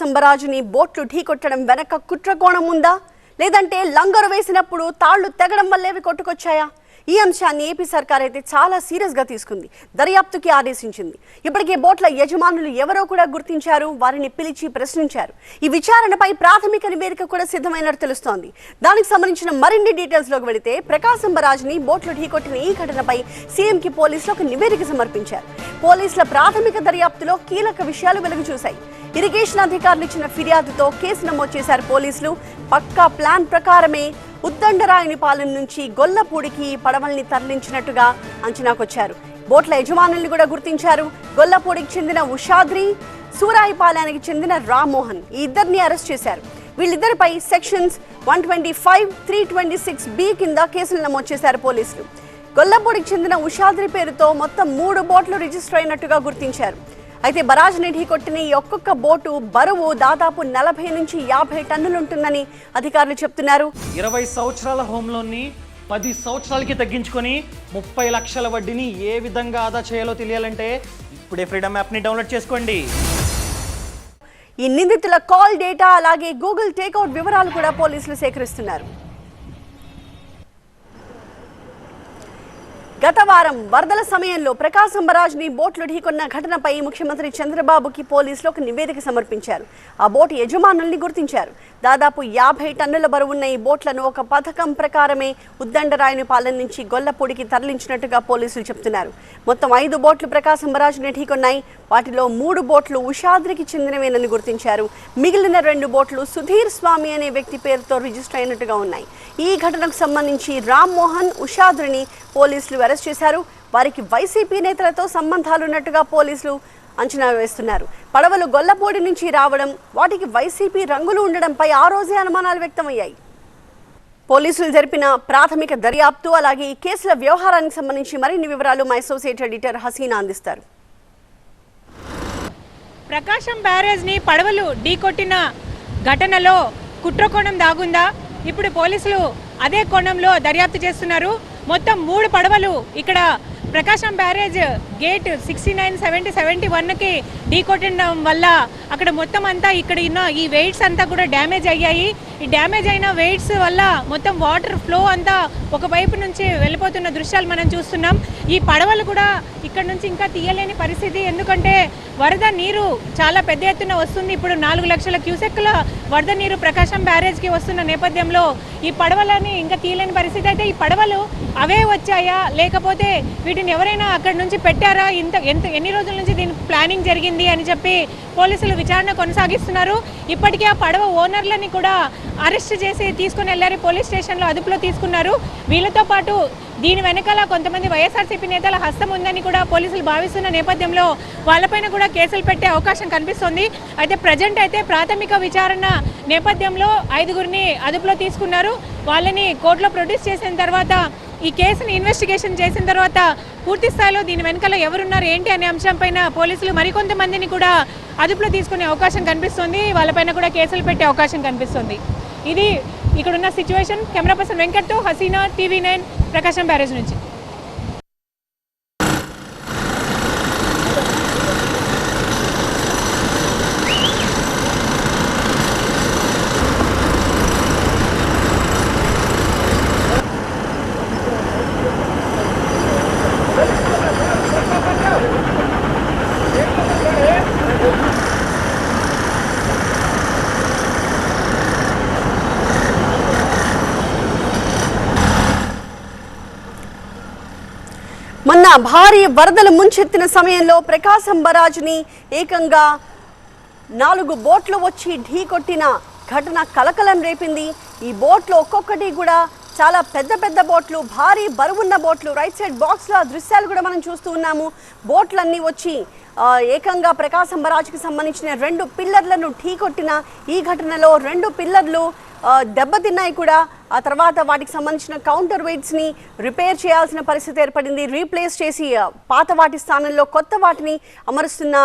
కాసంబరాజుని బోట్లు ఢీకొట్టడం వెనక కుట్రకోణం ఉందా? లేదంటే లంగరు వేసినప్పుడు తాళ్ళు తెగడం వల్లేవి కొట్టుకొచ్చాయా? ఈ అంశాన్ని ఏపీ సర్కార్ అయితే చాలా సీరియస్గా తీసుకుంది దర్యాప్తుకి ఆదేశించింది. ఇప్పటికే బోట్ల యజమానులు ఎవరో కూడా గుర్తించారు వారిని పిలిచి ప్రశ్నించారు. ఈ విచారణపై ప్రాథమిక నివేదిక కూడా సిద్ధమైనట్టు తెలుస్తోంది. దానికి సంబంధించిన మరిన్ని డీటెయిల్స్లోకి వెళితే ప్రకాశంబరాజ్ని బోట్లు ఢీకొట్టిన ఈ ఘటనపై సీఎంకి పోలీసులు ఒక నివేదిక సమర్పించారు. పోలీసుల ప్రాథమిక దర్యాప్తులో కీలక విషయాలు వెలుగు చూశాయి ఇరిగేషన్ అధికారులు ఇచ్చిన ఫిర్యాదుతో కేసు నమోదు చేశారు పోలీసులు. పక్కా ప్లాన్ ప్రకారమే ఉద్దండరాయునిపాలెం నుంచి గొల్లపూడికి పడవల్ని తరలించినట్టుగా అంచనాకొచ్చారు. బోట్ల యజమానుల్ని కూడా గుర్తించారు. గొల్లపూడికి చెందిన ఉషాద్రి సూరాయిపాలెనికి చెందిన రామ్మోహన్ ఈ ఇద్దరిని అరెస్ట్ చేశారు. వీళ్ళిద్దరిపై sections one twenty five three twenty six B కింద కేసులు నమోదు చేశారు పోలీసులు. గొల్లపూడికి చెందిన ఉషాద్రి పేరుతో మొత్తం మూడు బోట్లు రిజిస్టర్ అయినట్టుగా గుర్తించారు. అయితే బరాజ్ నిధి కొట్టిన ఈ ఒక్కొక్క బోటు బరువు దాదాపు నలభై నుంచి యాభై టన్నులు ఉంటుందని అధికారులు చెప్తున్నారు. ఇరవై సంవత్సరాల హోమ్ లోన్ని పది సంవత్సరాలకి తగ్గించుకొని ముప్పై లక్షల వడ్డీని ఏ విధంగా ఆదా చేయాలో తెలియాలంటే ఇప్పుడే ఫ్రీడమ్ యాప్ని డౌన్లోడ్ చేసుకోండి. ఈ నిందితుల కాల్ డేటా అలాగే గూగుల్ టేక్అవుట్ వివరాలు కూడా పోలీసులు సేకరిస్తున్నారు. గత వారం వరదల సమయంలో ప్రకాశం బరాజ్ని బోట్లు ఢీకొన్న ఘటనపై ముఖ్యమంత్రి చంద్రబాబుకి పోలీసులు ఒక నివేదిక సమర్పించారు. ఆ బోటు యజమానుల్ని గుర్తించారు. దాదాపు యాభై టన్నుల బరువున్న ఈ బోట్లను ఒక పథకం ప్రకారమే ఉద్దండరాయుని పాలన నుంచి గొల్లపూడికి తరలించినట్టుగా పోలీసులు చెప్తున్నారు మొత్తం ఐదు బోట్లు ప్రకాశం బరాజ్ని ఢీకొన్నాయి. వాటిలో మూడు బోట్లు ఉషాద్రికి చెందినవేనని గుర్తించారు. మిగిలిన రెండు బోట్లు సుధీర్ స్వామి అనే వ్యక్తి పేరుతో రిజిస్టర్ అయినట్టుగా ఉన్నాయి. ఈ ఘటనకు సంబంధించి రామ్మోహన్ ఉషాద్రిని పోలీసులు అరెస్ట్ చేశారు. వారికి వైసీపీ నేతలతో సంబంధాలున్నట్టుగా పోలీసులు అంచనా వేస్తున్నారు. పడవలు గొల్లపూడి నుంచి రావడం వాటికి వైసీపీ రంగులు ఉండడంపై ఆ రోజే అనుమానాలు వ్యక్తమయ్యాయి. పోలీసులు జరిపిన ప్రాథమిక దర్యాప్తు అలాగే ఈ కేసుల వ్యవహారానికి సంబంధించి మరిన్ని వివరాలు మా అసోసియేట్ ఎడిటర్ హసీనా అందిస్తారు. ప్రకాశం బ్యారేజ్ని పడవలు ఢీకొట్టిన ఘటనలో కుట్రకోణం దాగుందా? ఇప్పుడు పోలీసులు అదే కోణంలో దర్యాప్తు చేస్తున్నారు. మొత్తం మూడు పడవలు ఇక్కడ Prakasam barrage gate sixty nine seventy seventy వన్కి ఢీకొట్టడం వల్ల అక్కడ మొత్తం అంతా ఇక్కడ ఉన్న ఈ వెయిట్స్ అంతా కూడా డ్యామేజ్ అయ్యాయి. ఈ డ్యామేజ్ అయిన వెయిట్స్ వల్ల మొత్తం వాటర్ ఫ్లో అంతా ఒక వైపు నుంచి వెళ్ళిపోతున్న దృశ్యాలు మనం చూస్తున్నాం. ఈ పడవలు కూడా ఇక్కడ నుంచి ఇంకా తీయలేని పరిస్థితి. ఎందుకంటే వరద నీరు చాలా పెద్ద ఎత్తున వస్తుంది. ఇప్పుడు నాలుగు లక్షల క్యూసెక్ల వరద నీరు ప్రకాశం బ్యారేజ్కి వస్తున్న నేపథ్యంలో ఈ పడవలని ఇంకా తీయలేని పరిస్థితి. అయితే ఈ పడవలు అవే వచ్చాయా? లేకపోతే వీటిని ఎవరైనా అక్కడి నుంచి పెట్టారా? ఇంత ఎంత ఎన్ని రోజుల నుంచి దీని ప్లానింగ్ జరిగింది అని చెప్పి పోలీసులు విచారణ కొనసాగిస్తున్నారు. ఇప్పటికే ఆ పడవ ఓనర్లని కూడా అరెస్ట్ చేసి తీసుకుని వెళ్ళారు. పోలీస్ స్టేషన్లో అదుపులో తీసుకున్నారు. వీళ్ళతో పాటు దీని వెనకాల కొంతమంది వైఎస్ఆర్సీపీ నేతల హస్తం ఉందని కూడా పోలీసులు భావిస్తున్న నేపథ్యంలో వాళ్ళపైన కూడా కేసులు పెట్టే అవకాశం కనిపిస్తుంది. అయితే ప్రజెంట్ అయితే ప్రాథమిక విచారణ నేపథ్యంలో ఐదుగురిని అదుపులో తీసుకున్నారు. వాళ్ళని కోర్టులో ప్రొడ్యూస్ చేసిన తర్వాత ఈ కేసుని ఇన్వెస్టిగేషన్ చేసిన తర్వాత పూర్తి స్థాయిలో దీని వెనకాల ఎవరున్నారు ఏంటి అనే అంశంపైన పోలీసులు మరికొంతమందిని కూడా అదుపులో తీసుకునే అవకాశం కనిపిస్తుంది. వాళ్ళపైన కూడా కేసులు పెట్టే అవకాశం కనిపిస్తుంది. ఇది ఇక్కడున్న situation camera person వెంకట్తో Haseena TV nine Prakasam barrage నుంచి. మొన్న భారీ వరదలు ముంచెత్తిన సమయంలో ప్రకాశం బరాజ్ని ఏకంగా నాలుగు బోట్లు వచ్చి ఢీ కొట్టిన ఘటన కలకలం రేపింది. ఈ బోట్లు ఒక్కొక్కటి కూడా చాలా పెద్ద పెద్ద బోట్లు భారీ బరువున్న బోట్లు రైట్ సైడ్ బాక్స్లో దృశ్యాలు కూడా మనం చూస్తూ ఉన్నాము. బోట్లన్నీ వచ్చి ఏకంగా ప్రకాశం బరాజ్కి సంబంధించిన రెండు పిల్లర్లను ఢీకొట్టిన ఈ ఘటనలో రెండు పిల్లర్లు దెబ్బతిన్నాయి కూడా. ఆ తర్వాత వాటికి సంబంధించిన కౌంటర్ వెయిట్స్ని రిపేర్ చేయాల్సిన పరిస్థితి ఏర్పడింది. రీప్లేస్ చేసి పాత వాటి స్థానంలో కొత్త వాటిని అమరుస్తున్న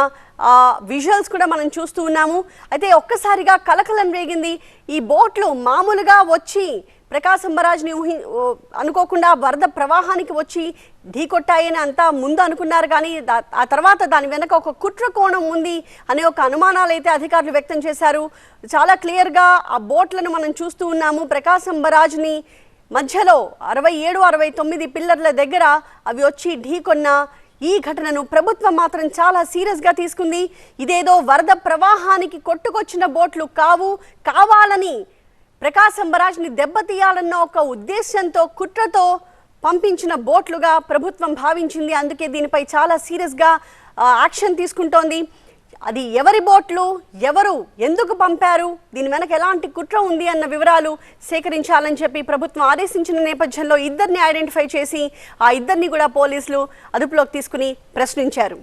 విజువల్స్ కూడా మనం చూస్తూ ఉన్నాము. అయితే ఒక్కసారిగా కలకలం రేగింది. ఈ బోట్లు మామూలుగా వచ్చి ప్రకాశం బరాజ్ని ఊహి అనుకోకుండా వరద ప్రవాహానికి వచ్చి ఢీకొట్టాయని అంతా ముందు అనుకున్నారు కానీ దా- ఆ తర్వాత దాని వెనక ఒక కుట్ర కోణం ఉంది అనే ఒక అనుమానాలు అయితే అధికారులు వ్యక్తం చేశారు. చాలా క్లియర్గా ఆ బోట్లను మనం చూస్తూ ఉన్నాము. ప్రకాశం బరాజ్ని మధ్యలో అరవై ఏడు అరవై తొమ్మిది పిల్లర్ల దగ్గర అవి వచ్చి ఢీకొన్న ఈ ఘటనను ప్రభుత్వం మాత్రం చాలా సీరియస్గా తీసుకుంది. ఇదేదో వరద ప్రవాహానికి కొట్టుకొచ్చిన బోట్లు కావు కావాలని ప్రకాశంబరాజ్ని దెబ్బతీయాలన్న ఒక ఉద్దేశంతో కుట్రతో పంపించిన బోట్లుగా ప్రభుత్వం భావించింది. అందుకే దీనిపై చాలా సీరియస్గా యాక్షన్ తీసుకుంటోంది. అది ఎవరి బోట్లు ఎవరు ఎందుకు పంపారు దీని వెనక ఎలాంటి కుట్ర ఉంది అన్న వివరాలు సేకరించాలని చెప్పి ప్రభుత్వం ఆదేశించిన నేపథ్యంలో ఇద్దరిని ఐడెంటిఫై చేసి ఆ ఇద్దరిని కూడా పోలీసులు అదుపులోకి తీసుకుని ప్రశ్నించారు.